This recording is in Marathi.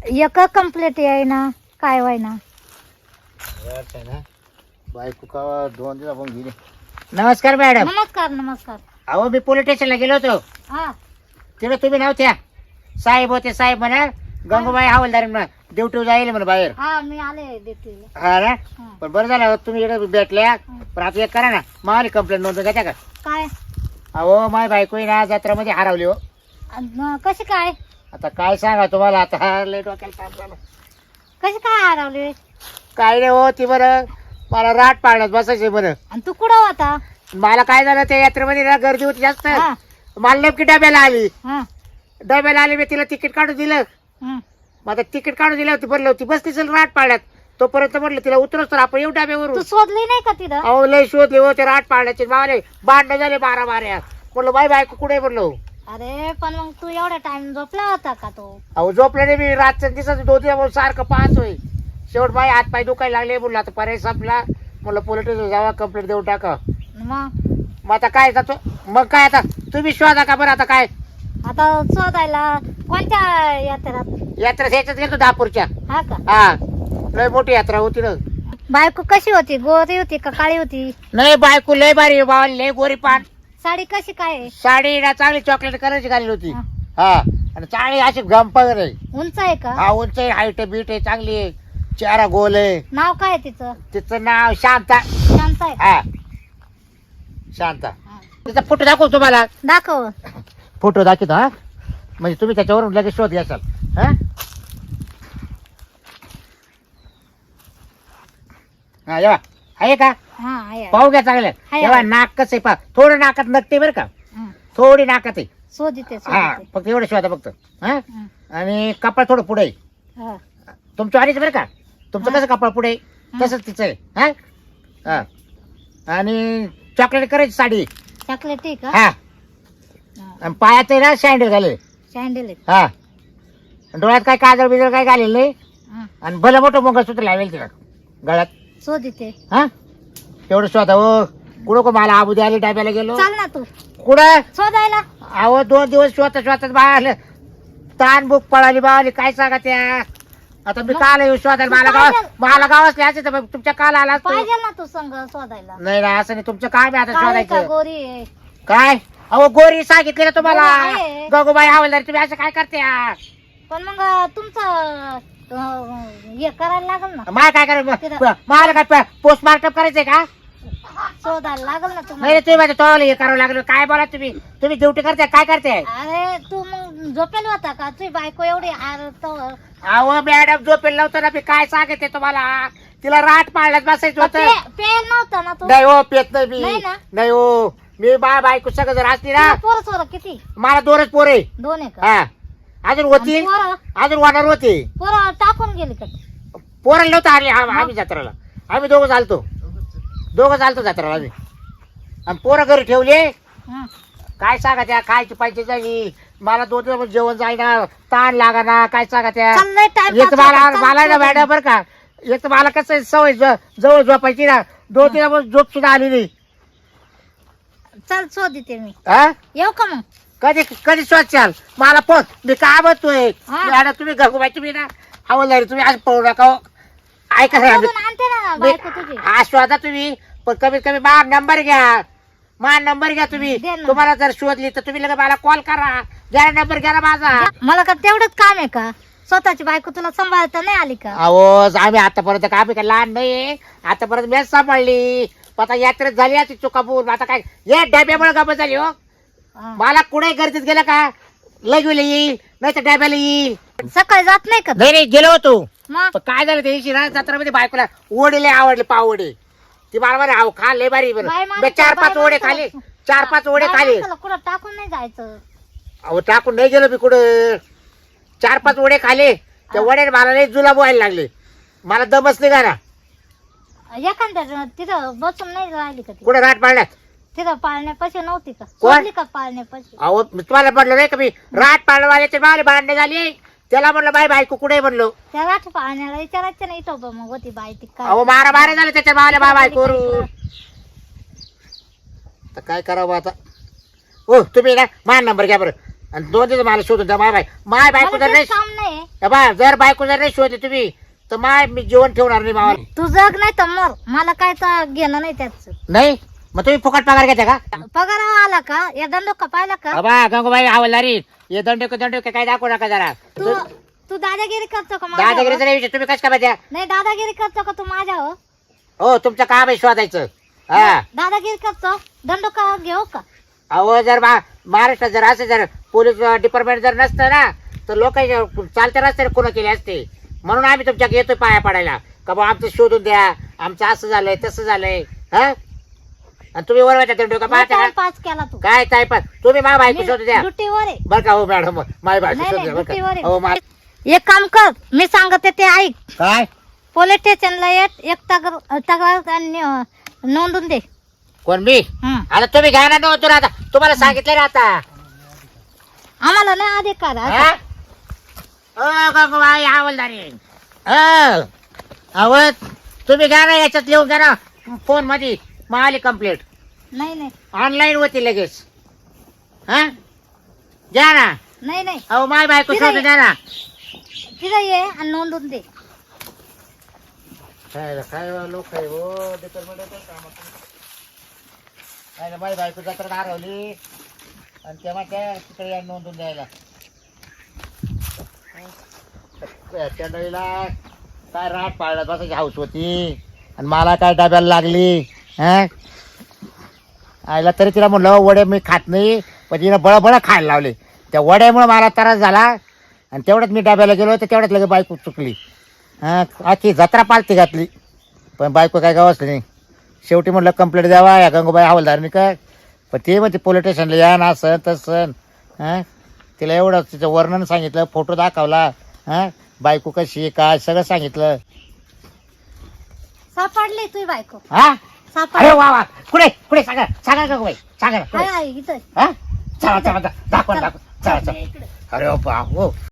एक कंप्लीट आहे ना काय वाय ना बायको का दोन दिवस आपण गेली. नमस्कार मॅडम नमस्कार नमस्कार. अहो मी पोलीस स्टेशनला गेलो होतो. हा. तिकडे तुम्ही नव्हत्या. साहेब होते साहेब म्हणा गंगूबाई हवालदार ड्युटी जाईल म्हणा बाहेर. हा मी आले हा ना? हा. पण बरं झालं तुम्ही इकडे भेटल्या. पण आता एक करा ना मावाली कंप्लेंट नोंदवून घेत्या का? काय? अहो माय बायको आहे ना जत्रामध्ये हरवली हो. अन कशी काय? आता काय सांगा तुम्हाला? आता लेट झालं. कशी काय हरवली काय नाही हो ती बरं मला राट पाळण्यात बसायचे बरं. आणि तू कुठं होता? मला काय झालं त्या यात्रेमध्ये ना गर्दी होती जास्त. हा. मला नेमकी डब्याला आली. हा. डब्याला आली मी तिला तिकीट काढून दिलं. हं. मग आता तिकीट काढून दिलं होती भरलं होती बसली चल राट पाळण्यात. तोपर्यंत म्हटलं तिला उतरच तर आपण येऊ तू डब्यावरून शोधली नाही का तिथं? अहो लय शोधले होते राट पाळण्याचे. मारे भांडण झाले बारा माऱ्या म्हटलं बाय बायको कुठे म्हणलो अरे पण मग तू एवढा टाइम झोपला होता का तो? अहो झोपले नाही मी. रातच्या दिवसात दोन दिवस सारखं पाहतोय. शेवट बाई हात पाय दुखायला लागले बोललो आता पर्याय संपला. म्हणलं पोलीस जावा कंप्लेंट देऊन टाका. मग? मग आता काय जातो मग काय आता? तुम्ही शोधा का बरं आता काय? आता शोधायला कोणत्या यात्रेत? यात्रा ह्याच्यात गेलो दहापूरच्या हा का? हा. लय मोठी यात्रा होती ना. बायको कशी होती? गोरी होती का काळी होती? नाही बायको लय बारी बावली लय गोरी पान साडी कशी काय आहे? साडी ना चांगली चॉकलेट कलरची घालली होती. हा. हा. आणि चांगली अशी गंप वगैरे उंच आहे का? हा उंच हाईट बीट आहे चांगली आहे. चेहरा गोल आहे. नाव काय आहे तिचं? तिचं नाव शांता. शांत आहे हा. शांता. हा. तिचा फोटो दाखवू तुम्हाला. दाखव. फोटो दाखवतो हा. म्हणजे तुम्ही त्याच्यावरून लगेच शोध घ्याल हा? हा येवा आहे का? हा आहे. पाहू घ्या चांगलं. आहे, तेव्हा आहे. नाक कसं आहे पा थोडं नाकात नकते बरं का? हं. थोडी नाकात आहे. शोधिते हा शोधिते फक्त एवढं शिवाय फक्त. हा? हं. आणि कपाळ थोडं पुढे आहे. हा. तुमचं आधीच बरं का? तुमचं. कसं कपाळ पुढे आहे. तसंच तिचं आहे. हा? हा. आणि चॉकलेट करायची साडी चॉकलेट आहे का? हा. आणि पायात आहे ना सँडल घाले सँडल हा. आणि डोळ्यात काय काजळ बिजळ काय घालेलं नाही? हं. आणि भलं मोठं मंगळसूत्र लावेल तिला. गळ्यात. शोधिते हा? तेवढं स्वतः हो. कुठं को मला आबू द्यायला डाब्याला गेलो. चाल ना तू. कुठं? शोधायला. अहो दोन दिवस स्वतः स्वतः बाळालं ताण बुक पळाली बाळाली काय सांगा त्या? आता मी काल येऊ शोधायला मला गाव मला गाव असले असे तर मग तुमच्या काल आला असतो. पाहिजे ना तू संग शोधायला. नाही ना असं नाही. तुमचं काय बी आता काळी का शोधायचं गोरी आहे? काय? अहो गोरी सांगितले ना तुम्हाला. गोरी आहे. गगोबाई हवालदार तुम्ही असं काय करते पण मग तुमचं अं, हे करायला लागल ना. मला काय करायचं? तिथं- मला काय पोस्टमार्टम करायचंय का? शोधायला लागल ना तुम्हाला. तुम्ही माझ्या तोवाला हे करावं लागलं. काय बोला तुम्ही? तुम्ही ड्युटी करताय काय करताय? अरे तू मग झोपेल होता का? तुझी बायको एवढी हार तवर अहो मॅडम झोपेल नव्हतं ना मी काय सांगते तुम्हाला? तिला राट पाळण्यात बसायचं होतं. पेल नव्हता ना तू? नाही हो पेत नाही मी. नाही ना? नाही हो. मी बा बायको सगळं जर असली ना पोर सोर किती? मला दोनच पोरे दोन आहे का हा. अजून होती? पोरं? अजून वाढणार होती. पोरं टाकून गेली का? पोराला नव्हतं आले आम्ही जत्राला. आम्ही दोघं चालतो. दोघं चालतो जत्राला आम्ही. आणि पोरं घरी ठेवले हं. काय सांगा त्या खायची पाहिजे झाली मला दोन दिवस जेवण जाईना ताण लागाना काय सांगा त्या. चाललंय time एक तर pass मला होता. मला ना मॅडम बरं का एक तर मला कसं आहे, सवय ज- जवळ झोपायची ना. दोन तीन दिवस झोप सुद्धा आली नाही. चल शोधिते मी. हा येऊ का मग? कधी कधी स्वच्छाल मला पण मी काय म्हणतोय हा. मॅडम तुम्ही घरगुबाई तुम्ही ना. हवलदारी तुम्ही आज पळू नका हो. ऐका शोधून आणते ना बायको तुझी. हा शोधा तुम्ही. पण कमीत कमी मा नंबर घ्या. मा नंबर घ्या तुम्ही. दे ना. तुम्हाला जर शोधली तर तुम्ही लगेच मला कॉल करा. घ्या नंबर घ्या ना माझा. मला का तेवढंच काम आहे का? स्वतःची बायको तुला सांभाळता नाही आली का? अहो आम्ही आतापर्यंत का आम्ही काय लहान नाही. आतापर्यंत मॅच सांभाळली. पण आता यात्रेत झाली अशी चुकापूर आता काय? ये डब्यामुळे गमत झाली हो. हं. मला कुठे गर्दीत गेलं का? लगविला येईल नाही तर डब्याला येईल. सकाळी जात नाही का? नाही नाही गेलो होतो. मग? पण काय झालं त्या दिवशी ना जत्रामध्ये बायकोला ओढे लय आवडले पावडे. ती मला बरं आव खा लय बारी. बरं मी चार पाच ओढे खाले चार पाच ओढे खाले. माणसाला कुठं टाकून नाही जायचं? अहो टाकून नाही गेलो मी कुठं. चार पाच ओढे खाले त्या ओढ्याने मला लय जुलाब व्हायला लागले. मला दमच नाही ना एखाद्या तिथं बसून नाही राहिली का ती? कुठं राट पाळण्यात तिथं पाळण्यापाशी नव्हती का? कोण? सोडली का पाळण्यापाशी? अहो मी तुम्हाला म्हटलं नाही का मी? राट मला भांडणे झाली त्याला म्हटलं बाय बायको कुठे म्हणलो. त्या राठ पाळण्याला विचारायचं नाही बा मग होती बाय ती काय? अहो मारा मारे झाले त्याच्या मावल्या बा बायको आता काय करावं आता? हो तुम्ही ना मान नंबर घ्या बरं. आणि दोन दिवस मला शोधून द्या माय बाय माय बायको मला जर ते नाही काम नाही बा जर बायको जर नाही शोधली तुम्ही तर माय मी जेवण ठेवणार नाही मावाला. तू जग नाही तर मर. मला काय तर घेणं नाही त्याच. नाही? मग तुम्ही फुकट पगार घेता का? पगार आला का? या दंडो का पाहिला का? बाबा गंगूबाई हवालदारी हे दंडे दंडे काय दाखवू नका जरा. तू तू दादागिरी करतो का दादागिरीचा माझ्यावर नाही विषय तुम्ही कसं काय द्या नाही दादागिरी करतो का तू माझ्यावर? हो तुमचं काम आहे शोधायचं. हा. दादागिरी करतो. दंडो का घेऊ का? अहो जर मा- महाराष्ट्रात जर असं जर पोलीस डिपार्टमेंट जर नसतं ना तर लोक चालते रस्ते खुणं केले असते. म्हणून आम्ही तुमच्या येतोय पाया पडायला. का बा आमचं शोधून द्या. आमचं असं झालंय तसं झालंय. हा? आणि तुम्ही वरवायचा दंड का पाहता का? पाच केला तू. काय टायपात तुम्ही मा बायको शोधून द्या. ड्युटीवर आहे. बरं का हो मॅडम माय बायको नाही, शोधून नाही, द्या बरं ड्युटीवर आहे. का हो मा एक काम कर मी सांगते ते ऐक. काय? पोलीस स्टेशनला एक एक तक्रार तक्रार आणि, अं, नोंदून दे. कोण मी? हं. आता तुम्ही घ्या ना नव्हतो आता. तुम्हाला सांगितलं ना आता. आम्हाला नाही अधिकार आहे. हा? ओ गंगूबाई हवालदारी. हो. अहो तुम्ही घ्या ना याच्यात लिहून घ्या ना फोनमध्ये माली कंप्लेंट नाही नाही. ऑनलाईन होती लगेच. हा? द्या ना. नाही नाही. अहो माय बायको ठीक आहे. शोधून द्या ना. तिथं ये आणि नोंदून दे. काय काय लोक आहे हो. काय माय बायको जत्रा हरवली आणि तेव्हा त्या तिकडे या नोंदून द्यायला. त्या डळीला काय राट पाळला बसायची हाऊस होती आणि मला काय डब्याला लागली? हा? आईला तरी तिला म्हणलं वडे मी खात नाही. पण तिनं बळबळ खायला लावले. त्या वड्यामुळे मला त्रास झाला. आणि तेवढ्यात मी डब्याला गेलो तर तेवढ्यात लगे बायको चुकली. हा? आखी जत्रा पालती घातली. पण बायको काय गावसली नाही. शेवटी म्हटलं कंप्लेंट द्यावा या गंगूबाई हवालदारनी काय पण ते म्हणते पोलीस स्टेशनला या ना सण तसं हां? तिला एवढं तिचं वर्णन सांगितलं फोटो दाखवला. हां? बायको कशी काय सगळं सांगितलं. सापडली तुझी बायको. हा? अरे वा वा. कुठे? कुठे? सांगा सांगा गंगूबाई सांगा ना, कुठे हाय इथं. हा? चला चला दा- दाखवा दाखवा. चला चला. अरे बाप हो.